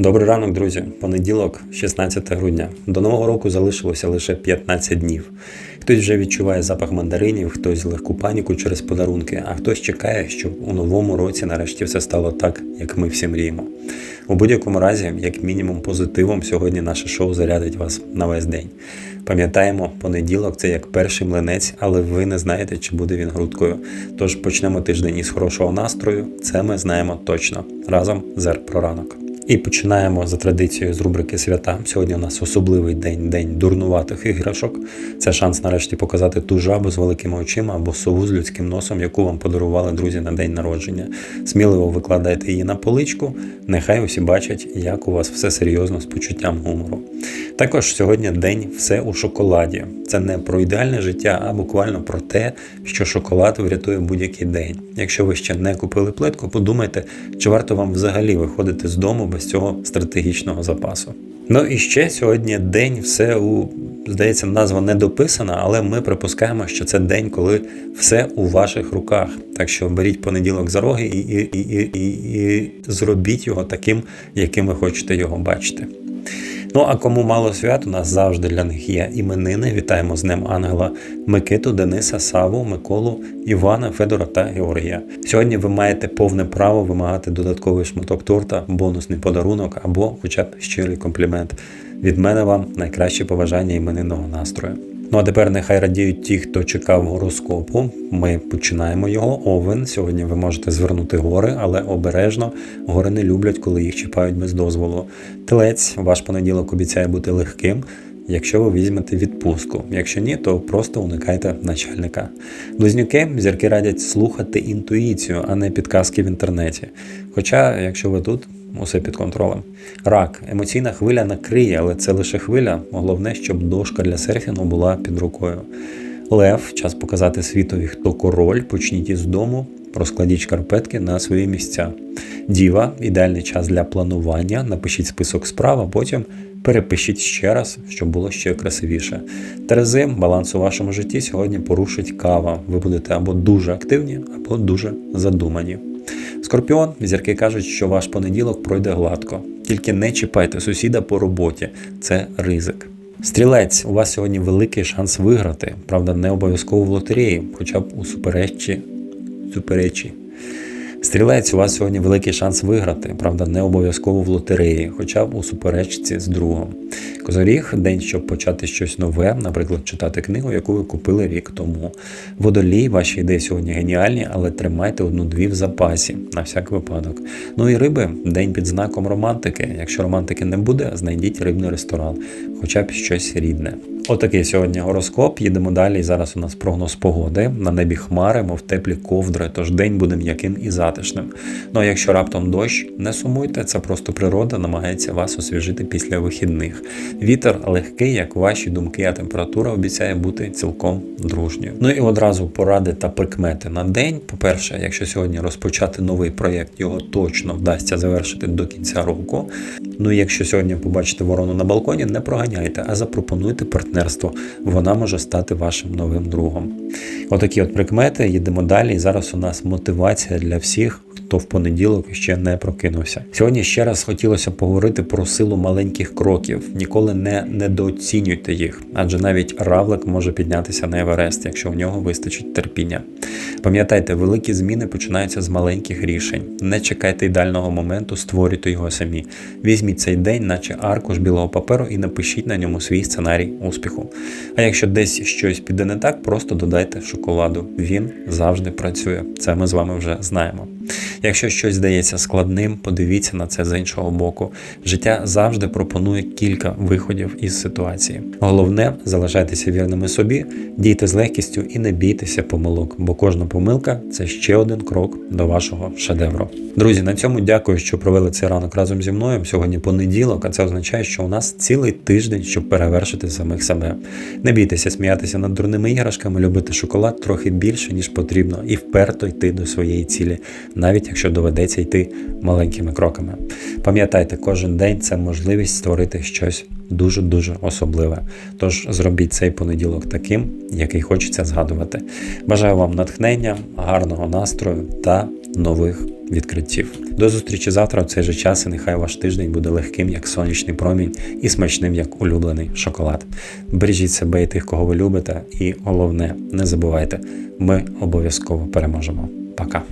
Добрий ранок, друзі. Понеділок, 16 грудня. До нового року залишилося лише 15 днів. Хтось вже відчуває запах мандаринів, хтось легку паніку через подарунки, а хтось чекає, щоб у новому році нарешті все стало так, як ми всі мріємо. У будь-якому разі, як мінімум, позитивом сьогодні наше шоу зарядить вас на весь день. Пам'ятаємо, понеділок це як перший млинець, але ви не знаєте, чи буде він грудкою. Тож почнемо тиждень із хорошого настрою. Це ми знаємо точно. Разом зер про ранок. І починаємо за традицією з рубрики Свята. Сьогодні у нас особливий день, день дурнуватих іграшок. Це шанс нарешті показати ту жабу з великими очима або сову з людським носом, яку вам подарували друзі на день народження. Сміливо викладайте її на поличку. Нехай усі бачать, як у вас все серйозно з почуттям гумору. Також сьогодні день все у шоколаді. Це не про ідеальне життя, а буквально про те, що шоколад врятує будь-який день. Якщо ви ще не купили плитку, подумайте, чи варто вам взагалі виходити з дому без цього стратегічного запасу. Ну і ще сьогодні день все у здається, назва не дописана, але ми припускаємо, що це день, коли все у ваших руках. Так що беріть понеділок за роги і, і, і, і, і зробіть його таким, яким ви хочете його бачити. Ну а кому мало свят, у нас завжди для них є іменини. Вітаємо з ним Ангела Микиту, Дениса, Саву, Миколу, Івана, Федора та Георгія. Сьогодні ви маєте повне право вимагати додатковий шматок торта, бонусний подарунок або хоча б щирий комплімент. Від мене вам найкраще побажання іменинного настрою. Ну а тепер нехай радіють ті, хто чекав гороскопу. Ми починаємо його. Овен. Сьогодні ви можете звернути гори, але обережно гори не люблять, коли їх чіпають без дозволу. Телець, ваш понеділок обіцяє бути легким. Якщо ви візьмете відпустку, якщо ні, то просто уникайте начальника. Близнюки зірки радять слухати інтуїцію, а не підказки в інтернеті. Хоча, якщо ви тут, усе під контролем. Рак, емоційна хвиля накриє, але це лише хвиля. Головне, щоб дошка для серфінгу була під рукою. Лев, час показати світові, хто король, почніть із дому, розкладіть шкарпетки на свої місця. Діва, ідеальний час для планування, напишіть список справ, а потім перепишіть ще раз, щоб було ще красивіше. Терези, баланс у вашому житті сьогодні порушить кава. Ви будете або дуже активні, або дуже задумані. Скорпіон, зірки кажуть, що ваш понеділок пройде гладко. Тільки не чіпайте сусіда по роботі, це ризик. Стрілець, у вас сьогодні великий шанс виграти, правда, не обов'язково в лотереї, хоча б у суперечі. суперечі. Стрілець, у вас сьогодні великий шанс виграти, правда, не обов'язково в лотереї, хоча б у суперечці з другом. Козоріг день, щоб почати щось нове, наприклад, читати книгу, яку ви купили рік тому. Водолій, ваші ідеї сьогодні геніальні, але тримайте одну-дві в запасі на всяк випадок. Ну і риби, день під знаком романтики. Якщо романтики не буде, знайдіть рибний ресторан, хоча б щось рідне. Отакий сьогодні гороскоп. Їдемо далі. Зараз у нас прогноз погоди. На небі хмари, мов теплі ковдри, тож день буде м'яким і затишним. Ну а якщо раптом дощ, не сумуйте, це просто природа намагається вас освіжити після вихідних. Вітер легкий, як ваші думки, а температура обіцяє бути цілком дружньою. Ну і одразу поради та прикмети на день. По-перше, якщо сьогодні розпочати новий проєкт, його точно вдасться завершити до кінця року. Ну і якщо сьогодні побачите ворону на балконі, не проганяйте, а запропонуйте партнерство. Вона може стати вашим новим другом. Отакі от прикмети. Їдемо далі. І зараз у нас мотивація для всіх. Хто в понеділок ще не прокинувся. Сьогодні ще раз хотілося поговорити про силу маленьких кроків. Ніколи не недооцінюйте їх, адже навіть равлик може піднятися на Еверест, якщо в нього вистачить терпіння. Пам'ятайте, великі зміни починаються з маленьких рішень. Не чекайте ідеального моменту, створюйте його самі. Візьміть цей день, наче аркуш білого паперу, і напишіть на ньому свій сценарій успіху. А якщо десь щось піде не так, просто додайте шоколаду. Він завжди працює. Це ми з вами вже знаємо. Якщо щось здається складним, подивіться на це з іншого боку. Життя завжди пропонує кілька виходів із ситуації. Головне залишайтеся вірними собі, дійте з легкістю і не бійтеся помилок, бо кожна помилка це ще один крок до вашого шедевру. Друзі, на цьому дякую, що провели цей ранок разом зі мною. Сьогодні понеділок, а це означає, що у нас цілий тиждень, щоб перевершити самих себе. Не бійтеся сміятися над дурними іграшками, любити шоколад трохи більше, ніж потрібно, і вперто йти до своєї цілі, навіть якщо доведеться йти маленькими кроками. Пам'ятайте, кожен день це можливість створити щось дуже-дуже особливе. Тож зробіть цей понеділок таким, який хочеться згадувати. Бажаю вам натхнення, гарного настрою та нових відкриттів. До зустрічі завтра в цей же час, і нехай ваш тиждень буде легким, як сонячний промінь, і смачним, як улюблений шоколад. Бережіть себе і тих, кого ви любите, і головне, не забувайте, ми обов'язково переможемо. Пока.